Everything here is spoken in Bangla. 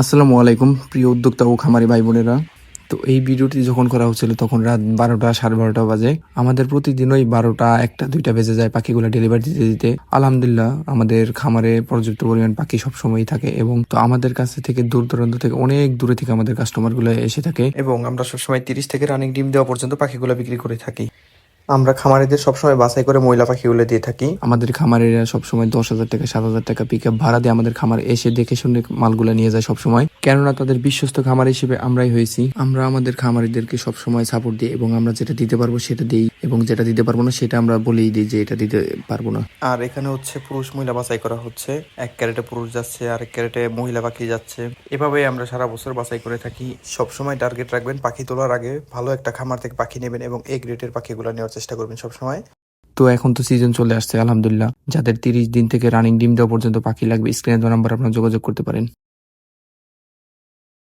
আসসালামু আলাইকুম, প্রিয় উদ্যোক্তা ও খামারি ভাই বোনেরা তো এই ভিডিওটি যখন করা হচ্ছিল তখন রাত বারোটা, সাড়ে বারোটা বাজে। আমাদের প্রতিদিনই বারোটা, একটা, দুইটা বেজে যায় পাখিগুলো ডেলিভারি দিতে দিতে। আলহামদুলিল্লাহ, আমাদের খামারে পর্যাপ্ত পরিমাণ পাখি সবসময়ই থাকে এবং তো আমাদের কাছে থেকে দূর দূরান্ত থেকে অনেক দূরে থেকে আমাদের কাস্টমারগুলো এসে থাকে। এবং আমরা সবসময় তিরিশ থেকে রানিং ডিম দেওয়া পর্যন্ত পাখিগুলো বিক্রি করে থাকি। আমরা খামারিদের সবসময় বাছাই করে ময়লা পাখিগুলো দিয়ে থাকি। আমাদের খামারিরা সবসময় দশ হাজার টাকা সাত হাজার টাকা পিক ভাড়া দিয়ে আমাদের খামার এসে দেখে শুনে মালগুলো নিয়ে যায় সবসময়। কেননা তাদের বিশ্বস্ত খামার হিসেবে আমরাই হয়েছি। আমরা আমাদের খামারিদেরকে সবসময় সাপোর্ট দিই এবং আমরা যেটা দিতে পারব সেটা দিই এবং যেটা দিতে পারব না সেটা আমরা বলেই দিই যে এটা দিতে পারব না। আর এখানে হচ্ছে পুরুষ মহিলা বাছাই করা হচ্ছে। এক ক্যারেটে পুরুষ যাচ্ছে আর এক ক্যারেটে মহিলা পাখি যাচ্ছে। এভাবেই আমরা সারা বছর বাছাই করে থাকি। সবসময় টার্গেট রাখবেন পাখি তোলার আগে। ভালো একটা খামার থেকে পাখি নেবেন এবং এ গ্রেডের পাখিগুলো নেওয়ার চেষ্টা করবেন সবসময়। তো এখন তো সিজন চলে আসছে আলহামদুলিল্লাহ। যাদের তিরিশ দিন থেকে রানিং ডিম দেওয়া পর্যন্ত পাখি লাগবে স্ক্রিনে দেওয়া নাম্বার আপনারা যোগাযোগ করতে পারেন।